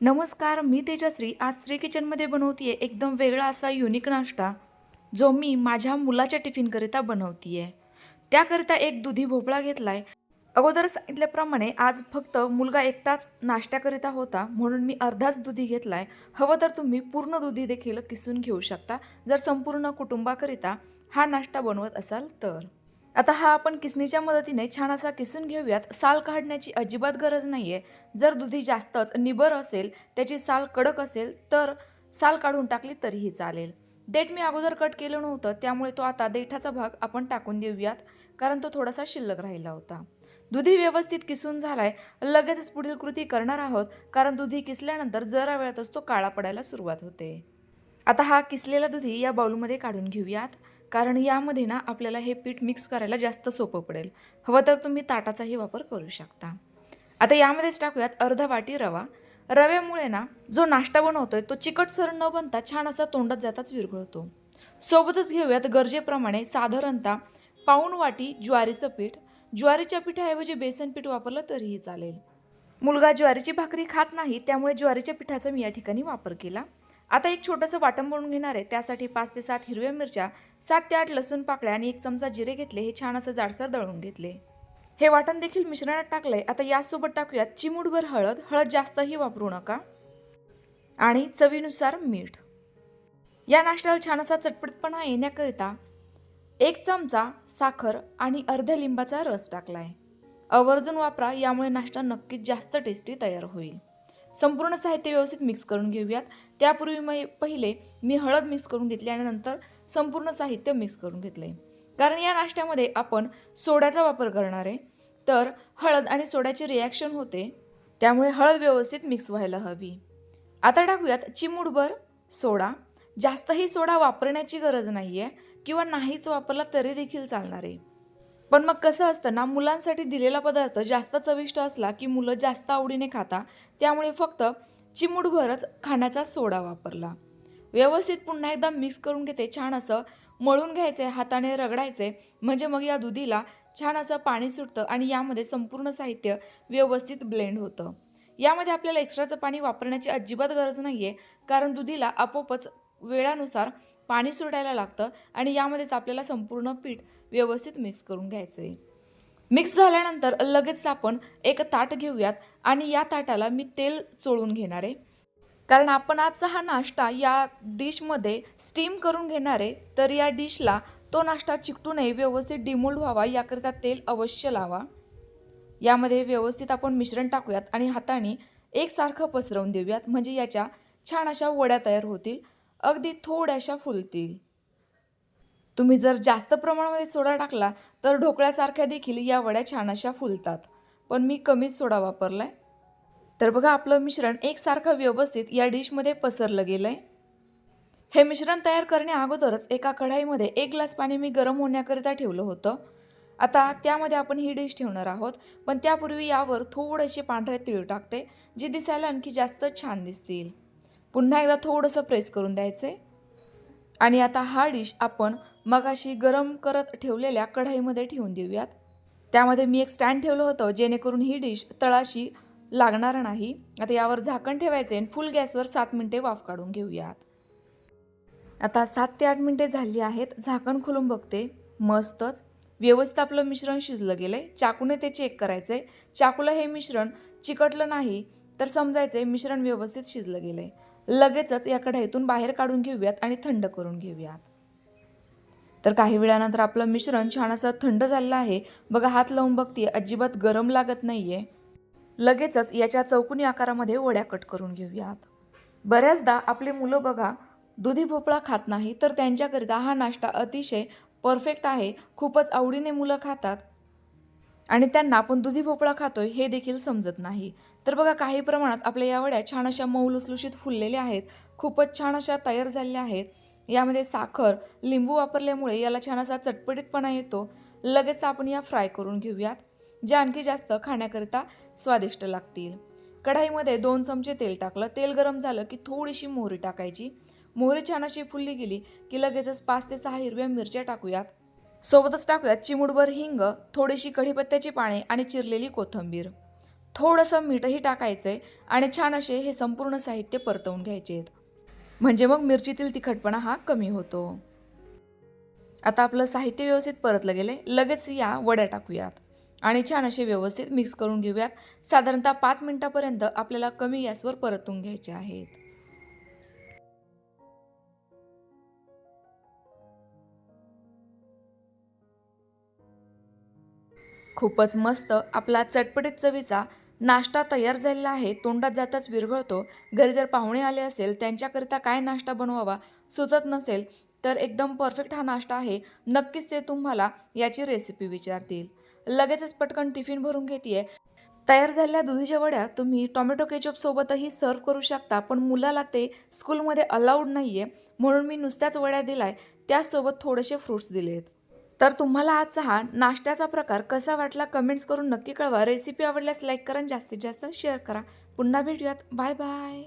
नमस्कार मी तेजश्री. आज श्री किचनमध्ये बनवतीये एकदम वेगळा असा युनिक नाश्ता जो मी माझ्या मुलाच्या टिफिनकरिता बनवतीये. त्याकरिता एक दुधी भोपळा घेतलाय. अगोदर सांगितल्याप्रमाणे आज फक्त मुलगा एकटाच नाश्त्याकरिता होता म्हणून मी अर्धाच दुधी घेतलाय. हवं तर तुम्ही पूर्ण दुधी देखील किसून घेऊ शकता जर संपूर्ण कुटुंबाकरिता हा नाश्ता बनवत असाल तर. आता हा आपण किसणीच्या मदतीने छान असा किसून घेऊयात. साल काढण्याची अजिबात गरज नाही आहे जर दुधी जास्तच निबर असेल त्याची साल कडक असेल तर साल काढून टाकली तरीही चालेल. देठ मी अगोदर कट केलं नव्हतं त्यामुळे तो आता देठाचा भाग आपण टाकून देऊयात कारण तो थोडासा शिल्लक राहिला होता. दुधी व्यवस्थित किसून झालाय. लगेचच पुढील कृती करणार आहोत कारण दुधी किसल्यानंतर जरा वेळातच तो काळा पडायला सुरुवात होते. आता हा किसलेला दुधी या बाउलमध्ये काढून घेऊयात. कारण यामध्ये ना आपल्याला हे पीठ मिक्स करायला जास्त सोपं पडेल. हवं तर तुम्ही ताटाचाही वापर करू शकता. आता यामध्येच टाकूयात अर्धा वाटी रवा. रव्यामुळे ना जो नाश्ता बनवतोय तो चिकटसर न बनता छान असा तोंडात जाताच विरघळतो. सोबतच घेऊयात गरजेप्रमाणे साधारणतः पाऊण वाटी ज्वारीचं पीठ. ज्वारीच्या पिठाऐवजी बेसन पीठ वापरलं तरीही चालेल. मुलगा ज्वारीची भाकरी खात नाही त्यामुळे ज्वारीच्या पिठाचा मी या ठिकाणी वापर केला. आता एक छोटंसं वाटण बनवून घेणार आहे. त्यासाठी पाच ते सात हिरव्या मिरच्या सात ते आठ लसूण पाकळ्या आणि एक चमचा जिरे घेतले. हे छान असं जाडसर दळून घेतले. हे वाटण देखील मिश्रणात टाकलंय. आता यासोबत टाकूयात चिमूटभर हळद. हळद जास्तही वापरू नका. आणि चवीनुसार मीठ. या नाश्त्याला छान असा चटपटपणा येण्याकरिता एक चमचा साखर आणि अर्ध्या लिंबाचा रस टाकलाय. आवर्जून वापरा यामुळे नाश्ता नक्कीच जास्त टेस्टी तयार होईल. संपूर्ण साहित्य व्यवस्थित मिक्स करून घेऊयात. त्यापूर्वी मी पहिले मी हळद मिक्स करून घेतली आणि नंतर संपूर्ण साहित्य मिक्स करून घेतले. कारण या नाश्त्यामध्ये आपण सोड्याचा वापर करणार आहे. तर हळद आणि सोड्याची रिॲक्शन होते. त्यामुळे हळद व्यवस्थित मिक्स व्हायला हवी. आता टाकूयात चिमूडभर सोडा. जास्तही सोडा वापरण्याची गरज नाही आहे किंवा नाहीच वापरला तरी देखील चालणार आहे. पण मग कसं असतं ना मुलांसाठी दिलेला पदार्थ जास्त चविष्ट असला की मुलं जास्त आवडीने खाता त्यामुळे फक्त चिमूटभरच खाण्याचा सोडा वापरला. व्यवस्थित पुन्हा एकदा मिक्स करून घेते छान असं मळून घ्यायचे हाताने रगडायचे म्हणजे मग या दुधीला छान असं पाणी सुटतं आणि यामध्ये संपूर्ण साहित्य व्यवस्थित ब्लेंड होतं. यामध्ये आपल्याला एक्स्ट्राचं पाणी वापरण्याची अजिबात गरज नाही आहे कारण दुधीला आपोआपच वेळानुसार पाणी सुटायला लागतं आणि यामध्येच आपल्याला संपूर्ण पीठ व्यवस्थित मिक्स करून घ्यायचं आहे मिक्स झाल्यानंतर लगेच आपण एक ताट घेऊयात आणि या ताटाला मी तेल चोळून घेणार आहे. कारण आपण आजचा हा नाश्ता या डिशमध्ये स्टीम करून घेणार आहे तर या डिशला तो नाश्ता चिकटू नये व्यवस्थित डिमोल्ड व्हावा याकरिता तेल अवश्य लावा. यामध्ये व्यवस्थित आपण मिश्रण टाकूयात आणि हाताने एकसारखं पसरवून देऊयात म्हणजे याच्या छान अशा वड्या तयार होतील. अगदी थोड्याशा फुलतील. तुम्ही जर जास्त प्रमाणामध्ये सोडा टाकला तर ढोकळ्यासारख्या देखील या वड्या छान अशा फुलतात. पण मी कमीच सोडा वापरला आहे तर बघा आपलं मिश्रण एकसारखं व्यवस्थित या डिशमध्ये पसरलं गेलं आहे हे मिश्रण तयार करण्या अगोदरच एका कढाईमध्ये एक ग्लास पाणी मी गरम होण्याकरिता ठेवलं होतं. आता त्यामध्ये आपण ही डिश ठेवणार आहोत पण त्यापूर्वी यावर थोडेसे पांढरे तीळ टाकते जे दिसायला आणखी जास्त छान दिसतील. पुन्हा एकदा थोडंसं प्रेस करून द्यायचे आणि आता हा डिश आपण मगाशी गरम करत ठेवलेल्या कढाईमध्ये ठेवून देऊयात. त्यामध्ये मी एक स्टँड ठेवलं होतं जेणेकरून ही डिश तळाशी लागणार नाही. आता यावर झाकण ठेवायचे आणि फुल गॅसवर सात मिनटे वाफ काढून घेऊयात. आता सात ते आठ मिनटे झाली आहेत. झाकण खोलून बघते. मस्तच. व्यवस्थित आपलं मिश्रण शिजलं गेलं आहे चाकूने ते चेक करायचं आहे चाकूला हे मिश्रण चिकटलं नाही तर समजायचं आहे मिश्रण व्यवस्थित शिजलं गेलं आहे लगेचच या कढाईतून बाहेर काढून घेऊयात आणि थंड करून घेऊयात. तर काही वेळानंतर आपलं मिश्रण छान असं थंड झालेलं आहे. बघा हात लावून बघते अजिबात गरम लागत नाही आहे लगेचच याच्या चौकोनी आकारामध्ये वड्या कट करून घेऊयात. बऱ्याचदा आपली मुलं बघा दुधी भोपळा खात नाही तर त्यांच्याकरिता हा नाश्ता अतिशय परफेक्ट आहे. खूपच आवडीने मुलं खातात. आणि त्यांना आपण दुधी भोपळा खातोय हे देखील समजत नाही. तर बघा काही प्रमाणात आपल्या या वड्या छान अशा मऊ लुसलुशीत फुललेल्या आहेत. खूपच छान अशा तयार झालेल्या आहेत. यामध्ये साखर लिंबू वापरल्यामुळे याला छान असा चटपटीतपणा येतो. लगेच आपण या फ्राय करून घेऊयात ज्या आणखी जास्त खाण्याकरिता स्वादिष्ट लागतील. कढाईमध्ये दोन चमचे तेल टाकलं. तेल गरम झालं की थोडीशी मोहरी टाकायची. मोहरी छान अशी फुलली गेली की लगेचच पाच ते सहा हिरव्या मिरच्या टाकूयात. सोबतच टाकूयात चिमुडभर हिंग थोडीशी कढीपत्त्याची पाने आणि चिरलेली कोथिंबीर. थोडंसं मीठही टाकायचं आहे आणि छान असे हे संपूर्ण साहित्य परतवून घ्यायचे आहेत म्हणजे मग मिरचीतील तिखटपणा हा कमी होतो. आता आपलं साहित्य व्यवस्थित परतलं गेले लगेच या वड्या टाकूयात. आणि छान असे व्यवस्थित मिक्स करून घेऊयात. साधारणतः पाच मिनटापर्यंत आपल्याला कमी गॅसवर परतून घ्यायचे आहेत. खूपच मस्त आपला चटपटीत चवीचा नाश्ता तयार झालेला आहे तोंडात जाताच विरघळतो. घरी जर पाहुणे आले असेल त्यांच्याकरिता काय नाश्ता बनवावा सुचत नसेल तर एकदम परफेक्ट हा नाश्ता आहे. नक्कीच ते तुम्हाला याची रेसिपी विचारतील. लगेचच पटकन टिफिन भरून घेते तयार झालेल्या दुधीच्या वड्या तुम्ही टोमॅटो केचपसोबतही सर्व्ह करू शकता पण मुलाला ते स्कूलमध्ये अलाउड नाही आहे म्हणून मी नुसत्याच वड्या दिलाय त्याचसोबत थोडेसे फ्रूट्स दिलेत. तर तुम्हाला आजचा हा नाश्त्याचा प्रकार कसा वाटला कमेंट्स करून नक्की कळवा. रेसिपी आवडल्यास लाईक करा जास्तीत जास्त शेअर करा. पुन्हा भेटूयात. Bye bye